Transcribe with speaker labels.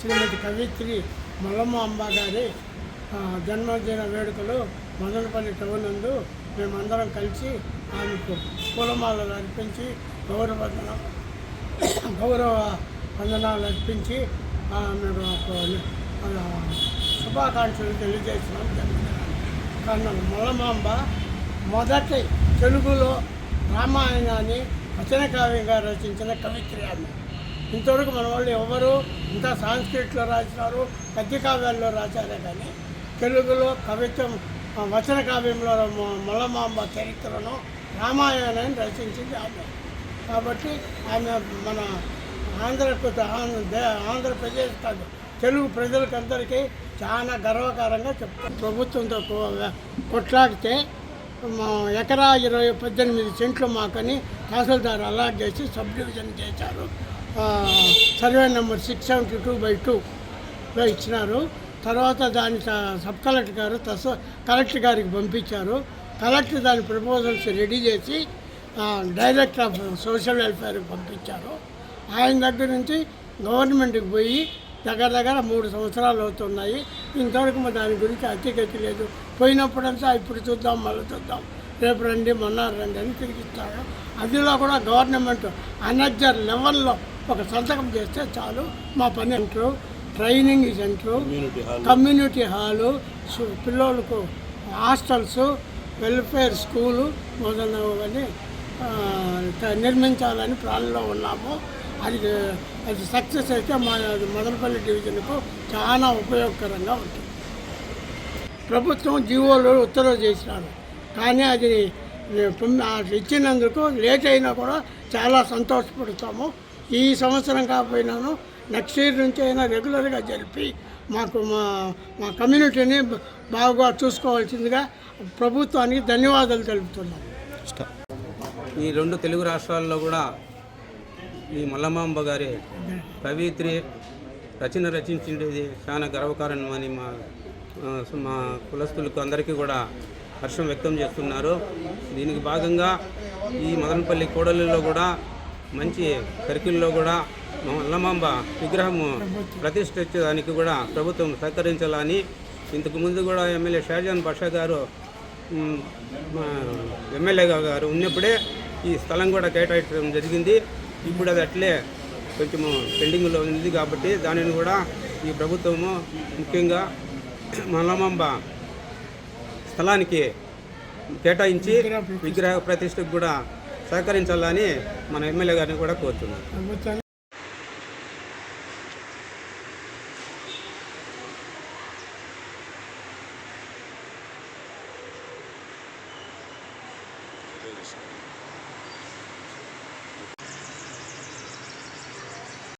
Speaker 1: శ్రీమతి కవిత్రి మల్లమ్మ గారి జన్మదిన వేడుకలు మదనపల్లి టౌన్ నందు మేమందరం కలిసి ఆమెకు పూలమాలలు అర్పించి గౌరవ గౌరవ వందనాలు అర్పించి ఆమెకు శుభాకాంక్షలు తెలియజేస్తున్నాం. కారణం మల్లమాంబ మొదటి తెలుగులో రామాయణాన్ని వచన కావ్యంగా రచించిన కవిత్రి ఆమె. ఇంతవరకు మన వాళ్ళు ఎవరు ఇంకా సాంస్క్రిట్లో రాసినారు పద్య కావ్యాల్లో రాశారే కానీ తెలుగులో కవిత్వం వచన కావ్యంలో మల్లమాంబ చరిత్రను రామాయణాన్ని రచించింది ఆమె. కాబట్టి ఆమె మన ఆంధ్రకు ఆంధ్ర ఆంధ్రప్రదేశ్ కాదు తెలుగు ప్రజలకందరికీ చాలా గర్వకారంగా చెప్తాం ప్రభుత్వంతో కొట్లాడితే మా ఎకరా ఇరవై పద్దెనిమిది సెంట్లు మాకని తహసీల్దార్ అలాట్ చేసి సబ్ డివిజన్ చేశారు. Survey number six seventy two by టూలో ఇచ్చినారు. తర్వాత దాని సబ్ కలెక్టర్ గారు తస కలెక్టర్ గారికి పంపించారు. కలెక్టర్ దాని ప్రపోజల్స్ రెడీ చేసి డైరెక్టర్ ఆఫ్ సోషల్ వెల్ఫేర్కి పంపించారు. ఆయన దగ్గర నుంచి గవర్నమెంట్కి పోయి దగ్గర దగ్గర మూడు సంవత్సరాలు అవుతున్నాయి. ఇంతవరకు మా దాని గురించి అతిగతి లేదు. పోయినప్పుడంతా ఇప్పుడు చూద్దాం మళ్ళీ చూద్దాం. రేపు రండి మొన్న రండి అని తిరిగిస్తారు అదిలో కూడా గవర్నమెంట్ అనర్జర్ లెవెల్లో ఒక సంతకం చేస్తే చాలు. మా పని అంటారు ట్రైనింగ్ సెంటరు కమ్యూనిటీ హాలు. పిల్లలకు హాస్టల్స్ వెల్ఫేర్ స్కూలు త- నిర్మించాలని ప్లాన్లో ఉన్నాము. అది అది సక్సెస్ అయితే మా మదనపల్లి డివిజన్కు చాలా ఉపయోగకరంగా ఉంటుంది. ప్రభుత్వం జీవోలు ఉత్తర్వు చేసినారు. కానీ అది ఇచ్చినందుకు లేట్ అయినా కూడా చాలా సంతోషపడతాము. ఈ సంవత్సరం కాకపోయినాను నెక్స్ట్ ఇయర్ నుంచి అయినా రెగ్యులర్గా జరిపి మాకు మా మా కమ్యూనిటీని బాగా చూసుకోవాల్సిందిగా ప్రభుత్వానికి ధన్యవాదాలు తెలుపుతున్నాను
Speaker 2: ఈ రెండు తెలుగు రాష్ట్రాల్లో కూడా ఈ మల్లమాంబ గారి కవిత్రి రచన రచించేది చాలా గర్వకారణమని మా మా కులస్తులకు అందరికీ కూడా హర్షం వ్యక్తం చేస్తున్నారు. దీనికి భాగంగా ఈ మదనపల్లి కోడలిలో కూడా మంచి సర్కిల్లో కూడా మా మల్లమాంబ విగ్రహము ప్రతిష్ఠించడానికి కూడా ప్రభుత్వం సహకరించాలని. ఇంతకు ముందు కూడా ఎమ్మెల్యే షాజాన్ బాషా గారు మా ఎమ్మెల్యే గారు ఉన్నప్పుడే ఈ స్థలం కూడా కేటాయించడం జరిగింది. ఇప్పుడు అది అట్లే కొంచెము పెండింగ్లో ఉంది కాబట్టి దానిని కూడా ఈ ప్రభుత్వము ముఖ్యంగా మల్లమాంబ స్థలానికి కేటాయించి విగ్రహ ప్రతిష్టకు కూడా సహకరించాలని మన ఎమ్మెల్యే గారిని కూడా కోరుతున్నాను
Speaker 1: ప్రభుత్వానికి